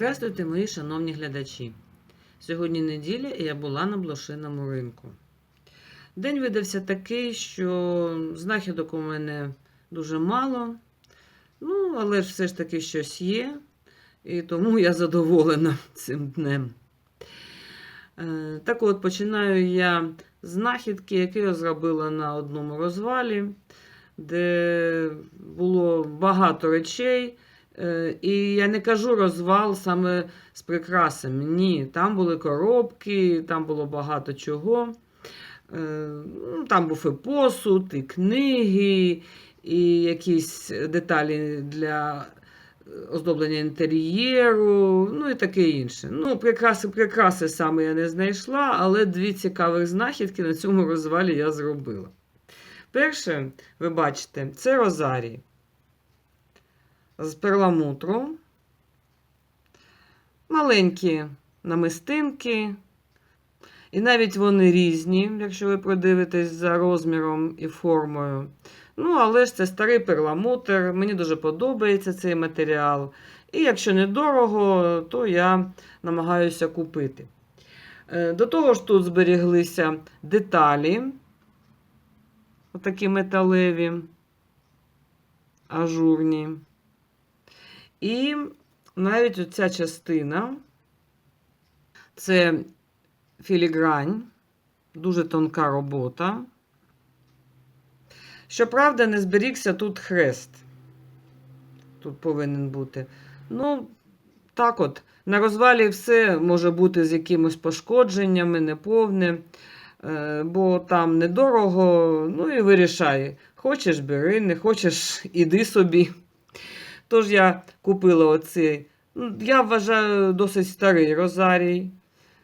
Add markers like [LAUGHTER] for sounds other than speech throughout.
Здравствуйте, мої шановні глядачі. Сьогодні неділя і я була на блошиному ринку. День видався такий, що знахідок у мене дуже мало. Ну, але ж все ж таки щось є, і тому я задоволена цим днем. Е, Так от, починаю я знахідки, яку я зробила на одному розвалі, де було багато речей. Е, І я не кажу розвал саме з прикрасами. Ні, там були коробки, там було багато чого. Е, ну, Там був і посуд, і книги, і якісь деталі для оздоблення інтер'єру, ну і таке інше. Ну, прикраси, прикраси саме я не знайшла, але дві цікавих знахідки на цьому розвалі я зробила. Перше, ви бачите, це розарій з перламутру, маленькі намистинки. І навіть вони різні, якщо ви продивитесь за розміром і формою. Ну, але ж це старий перламутр, мені дуже подобається цей матеріал. І якщо недорого, то я намагаюся купити. Е, До того ж, тут зберіглися деталі, отакі металеві, ажурні. І навіть оця частина це філігрань, дуже тонка робота. Щоправда, не зберігся тут хрест. Тут повинен бути. Ну, так от, на розвалі все може бути з якимись пошкодженнями, неповне, е, бо там недорого, ну і вирішай. Хочеш бери, не хочеш, іди собі. Тож я купила оцей, ну, я вважаю, досить старий розарій.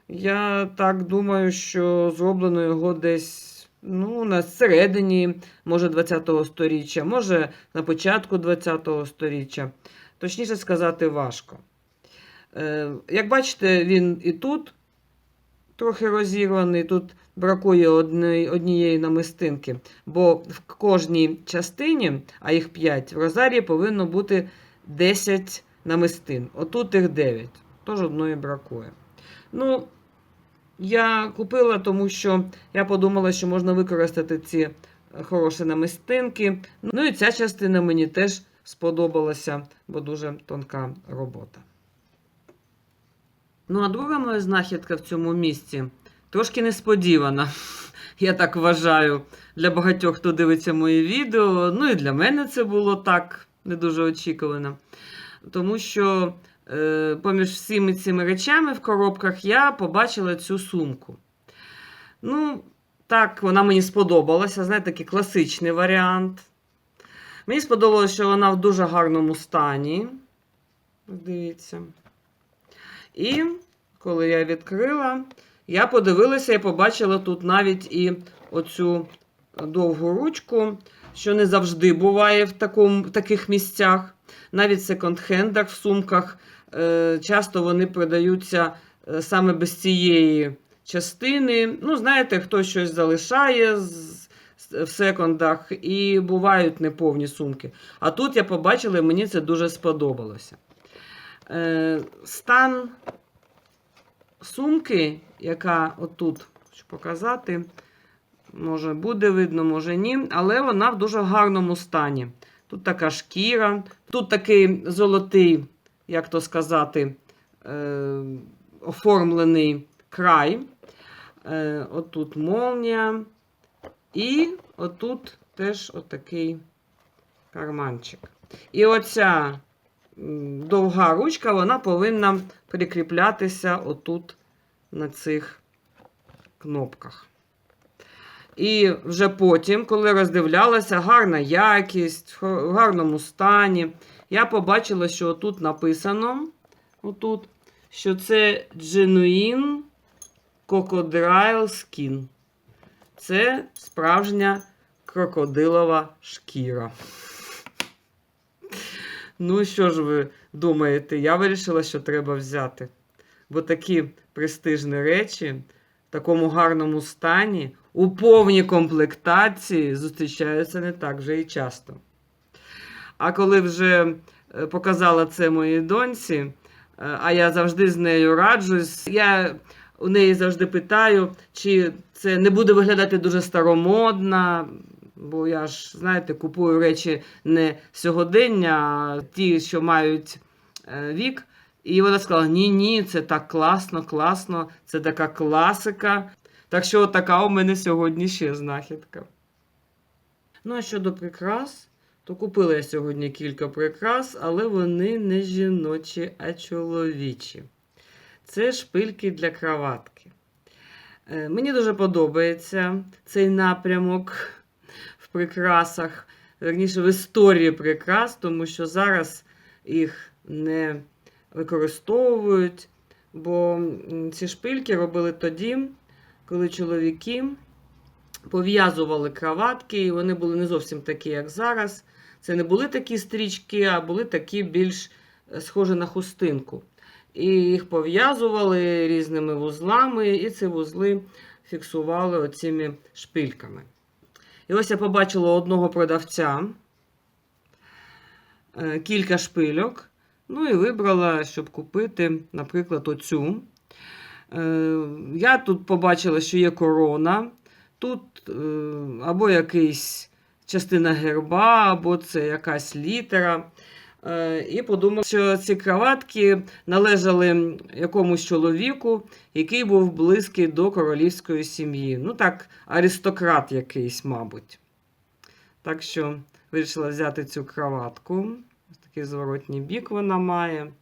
Я так думаю, що зроблено його десь ну, на середині, може, 20-го сторіччя, може на початку 20-го сторіччя. Точніше сказати, важко. Е, Як бачите, він і тут трохи розірваний, тут бракує однієї, однієї намистинки, бо в кожній частині, а їх 5, в розарії повинно бути 10 намистин. Отут їх 9, тож одної бракує. Ну, я купила, тому що я подумала, що можна використати ці е, хороші намистинки. Ну і ця частина мені теж сподобалася, бо дуже тонка робота. Ну, а друга моя знахідка в цьому місці трошки несподівана. [LAUGHS] Я так вважаю, для багатьох, хто дивиться мої відео. Ну і для мене це було так не дуже очікувано. Тому що е, поміж всіми цими речами в коробках я побачила цю сумку. Ну, так, вона мені сподобалася. Знаєте, такий класичний варіант. Мені сподобалося, що вона в дуже гарному стані. Дивіться. І коли я відкрила, я подивилася і побачила тут навіть і оцю довгу ручку, що не завжди буває в, такому, в таких місцях. Навіть в секонд-хендах, в сумках е, часто вони продаються е, саме без цієї частини. Ну, знаєте, хтось щось залишає в секондах, і бувають неповні сумки. А тут я побачила, і мені це дуже сподобалося. Е, стан сумки, яка отут хочу показати, може буде видно, може ні, але вона в дуже гарному стані. Тут така шкіра, тут такий золотий, як то сказати, е, оформлений край. Е, отут молнія. І отут теж отакий карманчик. І оця довга ручка, вона повинна прикріплятися отут на цих кнопках. І вже потім, коли роздивлялася, гарна якість, в гарному стані, я побачила, що тут написано, отут, що це Genuine Crocodile Skin. Це справжня крокодилова шкіра. Ну, що ж ви думаєте? Я вирішила, що треба взяти. Бо такі престижні речі в такому гарному стані, у повній комплектації зустрічаються не так вже і часто. А коли вже е, показала це моїй доньці, Е, А я завжди з нею раджусь. Я у неї завжди питаю, чи це не буде виглядати дуже старомодно. Бо я ж, знаєте, купую речі не сьогодення, а ті, що мають е, вік. І вона сказала: ні, ні, це так класно, класно, це така класика. Так що така у мене сьогодні ще знахідка. Ну, а щодо прикрас, то купила я сьогодні кілька прикрас, але вони не жіночі, а чоловічі. Це шпильки для краватки. Е, Мені дуже подобається цей напрямок в прикрасах, верніше в історії прикрас, тому що зараз їх не використовують, бо ці шпильки робили тоді, коли чоловіки пов'язували краватки, і вони були не зовсім такі, як зараз. Це не були такі стрічки, а були такі більш е, схожі на хустинку. І їх пов'язували різними вузлами, і ці вузли фіксували оціми шпильками. І ось я побачила одного продавця е, кілька шпильок. Ну і вибрала, щоб купити, наприклад, оцю. Е, Я тут побачила, що є корона. Тут е, або якийсь частина герба, або це якась літера. Е, І подумав, що ці краватки належали якомусь чоловіку, який був близький до королівської сім'ї. Ну так, аристократ якийсь, мабуть. Так що вирішила взяти цю краватку. Такий зворотній бік вона має.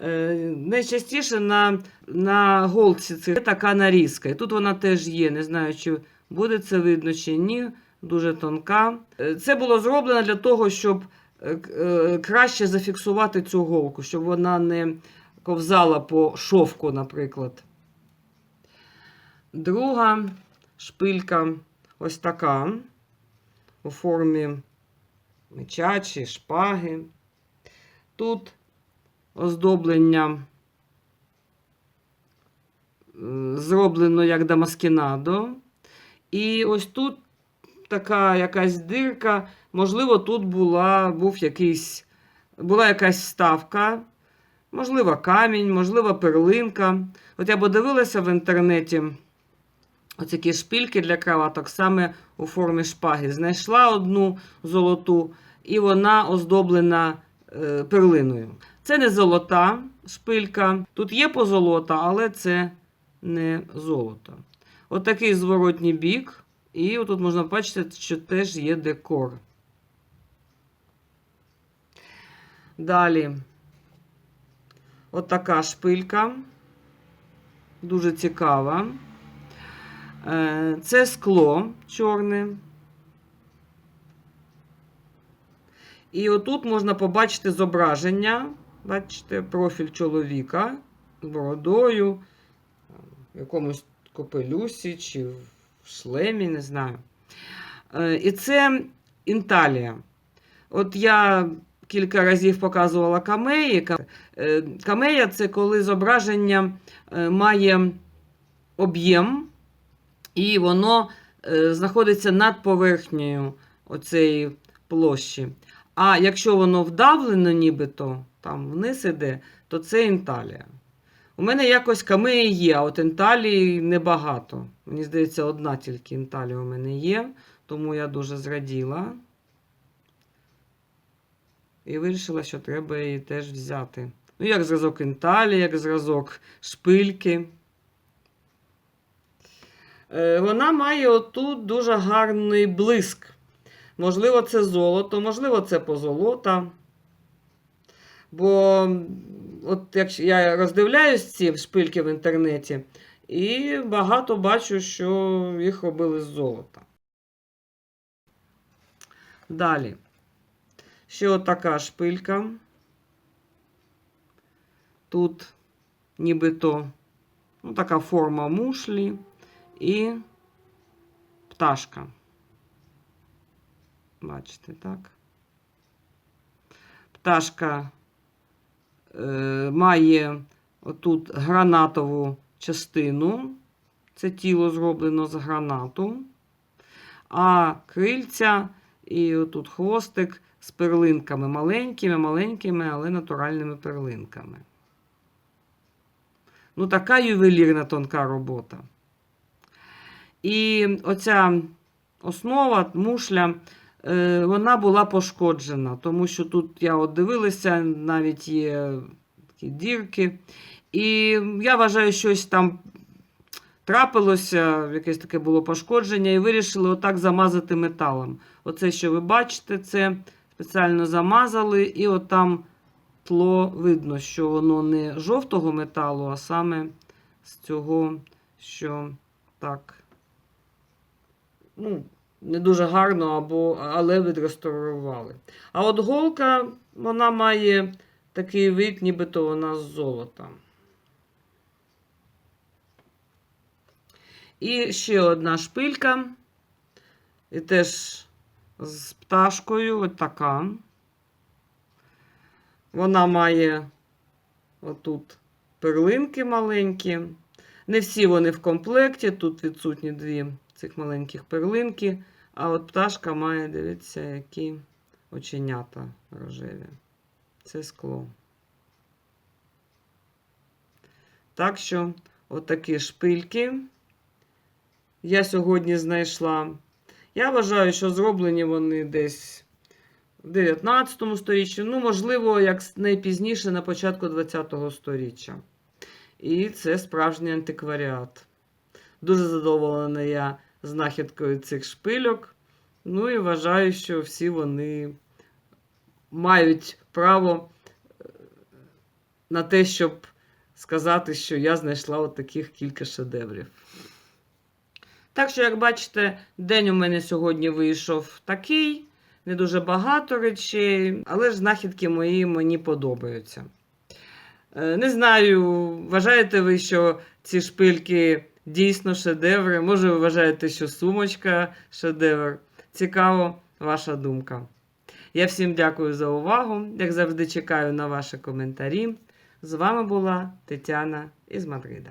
Е, Найчастіше на, на голці це така нарізка. І тут вона теж є. Не знаю, чи буде це видно чи ні. Дуже тонка. Е, Це було зроблено для того, щоб е, краще зафіксувати цю голку, щоб вона не ковзала по шовку, наприклад. Друга шпилька ось така у формі меча чи шпаги. Тут оздоблення е, зроблено як дамаскінадо. І ось тут така якась дирка. Можливо, тут була, був якийсь, була якась вставка, можливо, камінь, можливо, перлинка. От я подивилася в інтернеті ось такі шпильки для краваток саме у формі шпаги. Знайшла одну золоту, і вона оздоблена перлиною. Це не золота шпилька. Тут є позолота, але це не золото. Отакий зворотній бік. І отут можна бачити, що теж є декор. Далі. Отака шпилька. Дуже цікава. Е, Це скло чорне. І отут можна побачити зображення. Бачите, профіль чоловіка з бородою, в якомусь копелюсі чи в шлемі, не знаю. Е, І це інталія. От я кілька разів показувала камеї. Е, Камея це коли зображення е, має об'єм, і воно знаходиться над поверхнею оцеї площі. А якщо воно вдавлено, нібито там вниз іде, то це інталія. У мене якось камеї є, а от інталії небагато. Мені здається, одна тільки інталія у мене є, тому я дуже зраділа. І вирішила, що треба її теж взяти. Ну, як зразок інталії, як зразок шпильки. Е, Вона має отут дуже гарний блиск. Можливо, це золото, можливо, це позолота. Бо от якщо я роздивляюсь ці шпильки в інтернеті, і багато бачу, що їх робили з золота. Далі. Ще отака шпилька. Тут нібито ну, така форма мушлі і пташка. Бачите, так? Пташка е, має отут гранатову частину. Це тіло зроблено з гранату. А крильця і отут хвостик з перлинками маленькими, маленькими, але натуральними перлинками. Ну, така ювелірна тонка робота. І оця основа, мушля, вона була пошкоджена, тому що тут я от дивилася, навіть є такі дірки. І я вважаю, щось там трапилося, якесь таке було пошкодження, і вирішили отак замазати металом. Оце, що ви бачите, це спеціально замазали, і там тло видно, що воно не жовтого металу, а саме з цього, що так. Ну, не дуже гарно, або, але відреставрували. А от голка, вона має такий вид, нібито вона з золота. І ще одна шпилька. І теж з пташкою, от така. Вона має отут перлинки маленькі. Не всі вони в комплекті. Тут відсутні дві цих маленьких перлинки. А от пташка має, дивіться, які оченята рожеві. Це скло. Так що, отакі шпильки я сьогодні знайшла. Я вважаю, що зроблені вони десь в 19 сторіччі, ну, можливо, як найпізніше на початку 20-го сторіччя. І це справжній антикваріат. Дуже задоволена я знахідкою цих шпильок. Ну і вважаю, що всі вони мають право е, на те, щоб сказати, що я знайшла от таких кілька шедеврів. Так що, як бачите, день у мене сьогодні вийшов такий, не дуже багато речей, але ж знахідки мої мені подобаються. Е, Не знаю, вважаєте ви, що ці шпильки дійсно шедеври? Може, ви вважаєте, що сумочка шедевр? Цікаво, ваша думка. Я всім дякую за увагу. Як завжди, чекаю на ваші коментарі. З вами була Тетяна із Мадрида.